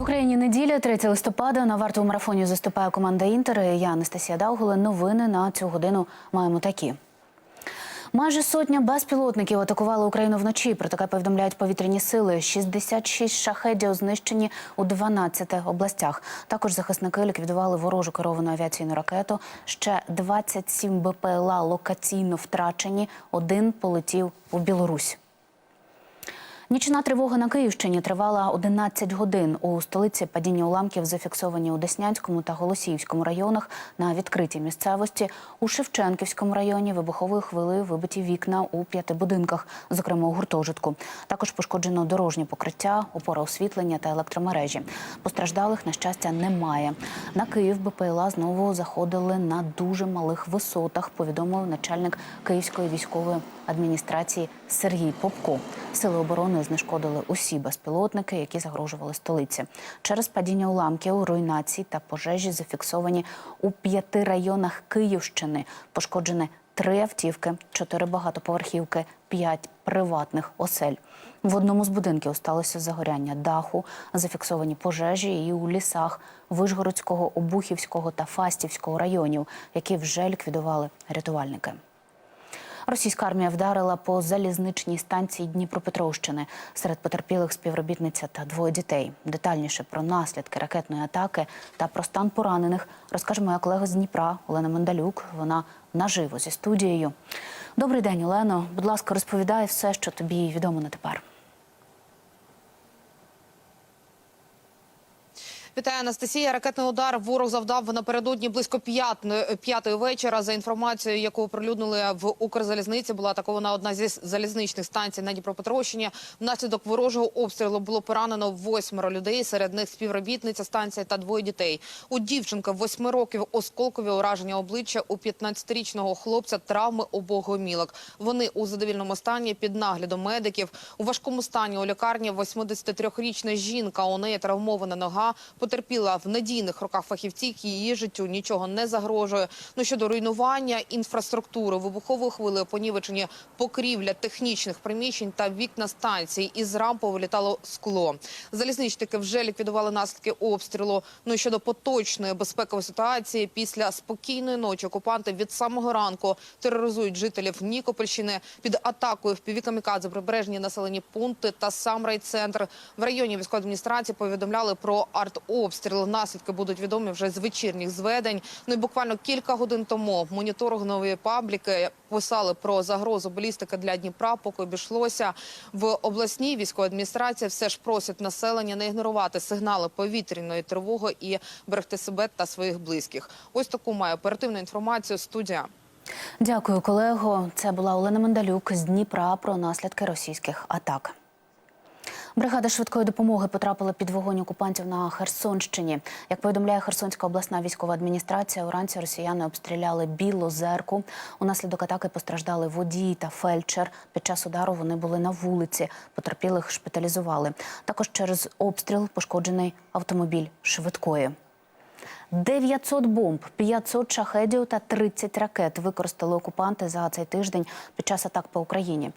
В Україні неділя, 3 листопада. На вартовому марафоні заступає команда Інтер. Я Анастасія Даугула. Новини на цю годину маємо такі. Майже сотня безпілотників атакували Україну вночі. Про таке повідомляють повітряні сили. 66 шахедів знищені у 12 областях. Також захисники ліквідували ворожу керовану авіаційну ракету. Ще 27 БПЛА локаційно втрачені. Один полетів у Білорусь. Нічна тривога на Київщині тривала 11 годин. У столиці падіння уламків зафіксовані у Деснянському та Голосіївському районах на відкритій місцевості. У Шевченківському районі вибуховою хвилею вибиті вікна у п'яти будинках, зокрема у гуртожитку. Також пошкоджено дорожнє покриття, опора освітлення та електромережі. Постраждалих на щастя немає. На Київ БПЛА знову заходили на дуже малих висотах. Повідомив начальник Київської військової адміністрації Сергій Попко. Сили оборони знешкодили усі безпілотники, які загрожували столиці. Через падіння уламків, руйнації та пожежі зафіксовані у п'яти районах Київщини. Пошкоджені три автівки, чотири багатоповерхівки, п'ять приватних осель. В одному з будинків сталося загоряння даху, зафіксовані пожежі і у лісах Вишгородського, Обухівського та Фастівського районів, які вже ліквідували рятувальники. Російська армія вдарила по залізничній станції Дніпропетровщини. Серед потерпілих співробітниця та двоє дітей. Детальніше про наслідки ракетної атаки та про стан поранених розкаже моя колега з Дніпра Олена Мандалюк. Вона наживо зі студією. Добрий день, Олено. Будь ласка, розповідай все, що тобі відомо на тепер. Вітаю, Анастасія. Ракетний удар ворог завдав напередодні близько п'ятої вечора. За інформацією, яку оприлюднили в Укрзалізниці, була атакована одна зі залізничних станцій на Дніпропетровщині. Внаслідок ворожого обстрілу було поранено восьмеро людей. Серед них співробітниця станції та двоє дітей. У дівчинка восьми років осколкові ураження обличчя у 15-річного хлопця травми обох гомілок. Вони у задовільному стані під наглядом медиків. У важкому стані у лікарні 83-річна жінка. У неї травмована нога. Потерпіла в надійних руках фахівців, її життю нічого не загрожує. Ну щодо руйнування інфраструктури, вибухової хвили понівечені покрівля технічних приміщень та вікна станцій. Із рамп вилітало скло. Залізничники вже ліквідували наслідки обстрілу. Ну щодо поточної безпекової ситуації, після спокійної ночі окупанти від самого ранку тероризують жителів Нікопольщини під атакою в камікадзе прибережні населені пункти та сам райцентр. В районі військової адміністрації повідомляли про артобстріл. Наслідки будуть відомі вже з вечірніх зведень. Ну і буквально кілька годин тому моніторингові пабліки писали про загрозу балістики для Дніпра. Поки обійшлося в обласній військовій адміністрації, все ж просять населення не ігнорувати сигнали повітряної тривоги і берегти себе та своїх близьких. Ось таку має оперативну інформацію. Студія. Дякую, колего. Це була Олена Мандалюк з Дніпра про наслідки російських атак. Бригада швидкої допомоги потрапила під вогонь окупантів на Херсонщині. Як повідомляє Херсонська обласна військова адміністрація, уранці росіяни обстріляли Білозерку. Унаслідок атаки постраждали водій та фельдшер. Під час удару вони були на вулиці. Потерпілих шпиталізували. Також через обстріл пошкоджений автомобіль швидкої. 900 бомб, 500 шахедів та 30 ракет використали окупанти за цей тиждень під час атак по Україні.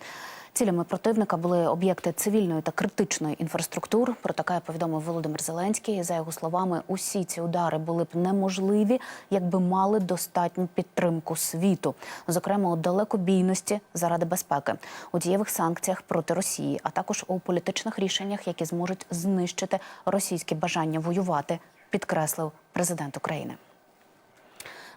Цілями противника були об'єкти цивільної та критичної інфраструктури. Про таке повідомив Володимир Зеленський. За його словами, усі ці удари були б неможливі, якби мали достатню підтримку світу, зокрема у далекобійності заради безпеки, у дієвих санкціях проти Росії, а також у політичних рішеннях, які зможуть знищити російське бажання воювати, підкреслив президент України.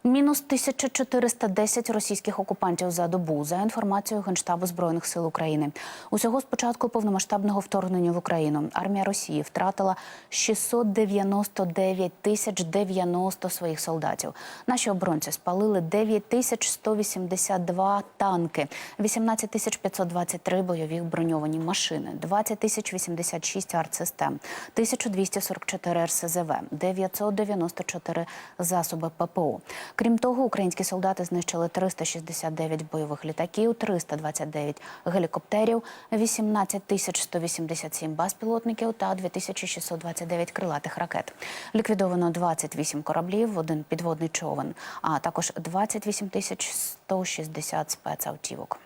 Мінус 1410 російських окупантів за добу за інформацією Генштабу збройних сил України. Усього з початку повномасштабного вторгнення в Україну армія Росії втратила 699 тисяч 90 своїх солдатів. Наші оборонці спалили 9 тисяч 182 танки, 18 тисяч 523 бойові броньовані машини, 20 тисяч 86 артсистем, 1244 РСЗВ, 994 засоби ППО. Крім того, українські солдати знищили 369 бойових літаків, 329 гелікоптерів, 18 тисяч 187 безпілотників та 2629 крилатих ракет. Ліквідовано 28 кораблів, один підводний човен, а також 28 тисяч 160 спецавтівок.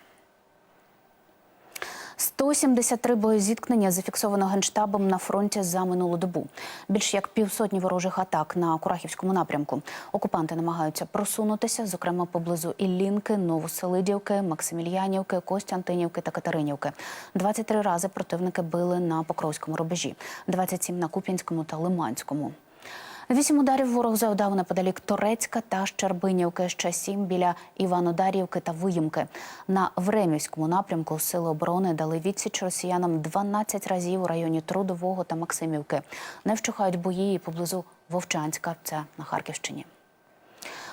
173 боєзіткнення зафіксовано генштабом на фронті за минулу добу. Більш як півсотні ворожих атак на Курахівському напрямку. Окупанти намагаються просунутися, зокрема поблизу Іллінки, Новоселидівки, Максимільянівки, Костянтинівки та Катеринівки. 23 рази противники били на Покровському рубежі, 27 на Куп'янському та Лиманському. Вісім ударів ворог завдав неподалік Торецька та Щербинівки, ще сім біля Іванодарівки та Виїмки. На Времівському напрямку сили оборони дали відсіч росіянам 12 разів у районі Трудового та Максимівки. Не вщухають бої і поблизу Вовчанська, це на Харківщині.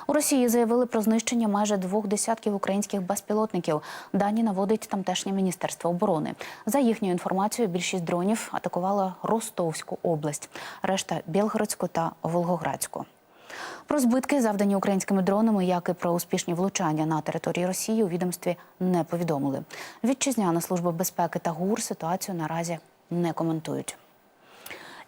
У Росії заявили про знищення майже двох десятків українських безпілотників. Дані наводить тамтешнє міністерство оборони. За їхньою інформацією, більшість дронів атакувала Ростовську область, решта Білгородську та Волгоградську. Про збитки, завдані українськими дронами, як і про успішні влучання на території Росії, у відомстві не повідомили. Вітчизняна служба безпеки та ГУР ситуацію наразі не коментують.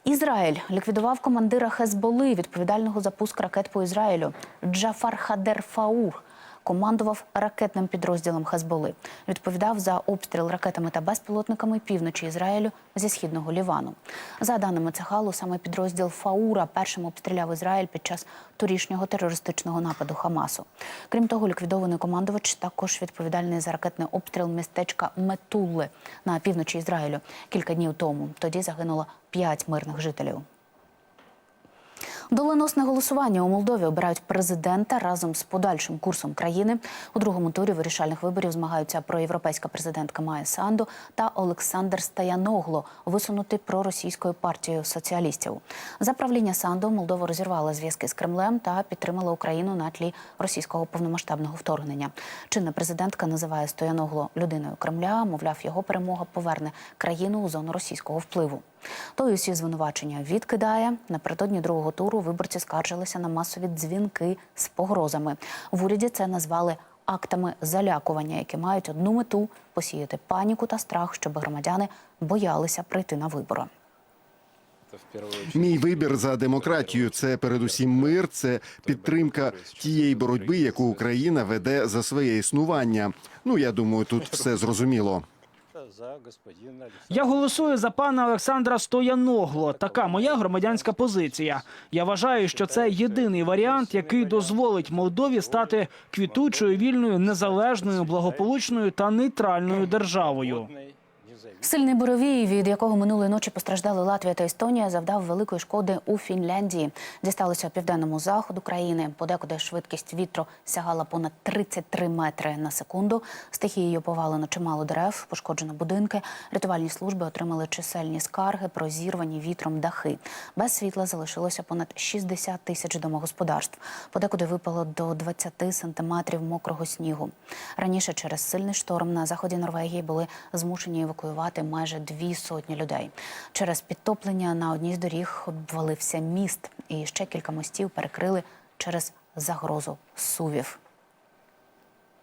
Ізраїль ліквідував командира Хезболи, відповідального за пуск ракет по Ізраїлю. Джафар Хадер Фаур командував ракетним підрозділом Хезболи. Відповідав за обстріл ракетами та безпілотниками півночі Ізраїлю зі східного Лівану. За даними Цехалу, саме підрозділ Фаура першим обстріляв Ізраїль під час торішнього терористичного нападу Хамасу. Крім того, ліквідований командувач також відповідальний за ракетний обстріл містечка Метулли на півночі Ізраїлю кілька днів тому. Тоді загинуло п'ять мирних жителів. Доленосне голосування у Молдові обирають президента разом з подальшим курсом країни. У другому турі вирішальних виборів змагаються проєвропейська президентка Майя Санду та Олександр Стаяногло, висунутий проросійською партією соціалістів. За правління Санду Молдова розірвала зв'язки з Кремлем та підтримала Україну на тлі російського повномасштабного вторгнення. Чинна президентка називає Стояногло людиною Кремля. Мовляв, його перемога поверне країну у зону російського впливу. Той усі звинувачення відкидає. Напередодні другого туру виборці скаржилися на масові дзвінки з погрозами. В уряді це назвали актами залякування, які мають одну мету посіяти паніку та страх, щоб громадяни боялися прийти на вибори. Мій вибір за демократію це передусім мир, це підтримка тієї боротьби, яку Україна веде за своє існування. Ну я думаю, тут все зрозуміло. Я голосую за пана Олександра Стояногло. Така моя громадянська позиція. Я вважаю, що це єдиний варіант, який дозволить Молдові стати квітучою, вільною, незалежною, благополучною та нейтральною державою. Сильний буровій, від якого минулої ночі постраждали Латвія та Естонія, завдав великої шкоди у Фінляндії. Дісталося південному заходу країни. Подекуди швидкість вітру сягала понад 33 метри на секунду. Стихією повалено чимало дерев, пошкоджено будинки. Рятувальні служби отримали чисельні скарги про зірвані вітром дахи. Без світла залишилося понад 60 тисяч домогосподарств. Подекуди випало до 20 сантиметрів мокрого снігу. Раніше через сильний шторм на заході Норвегії були змушені евакуювати майже дві сотні людей. Через підтоплення на одній з доріг обвалився міст, і ще кілька мостів перекрили через загрозу сувів.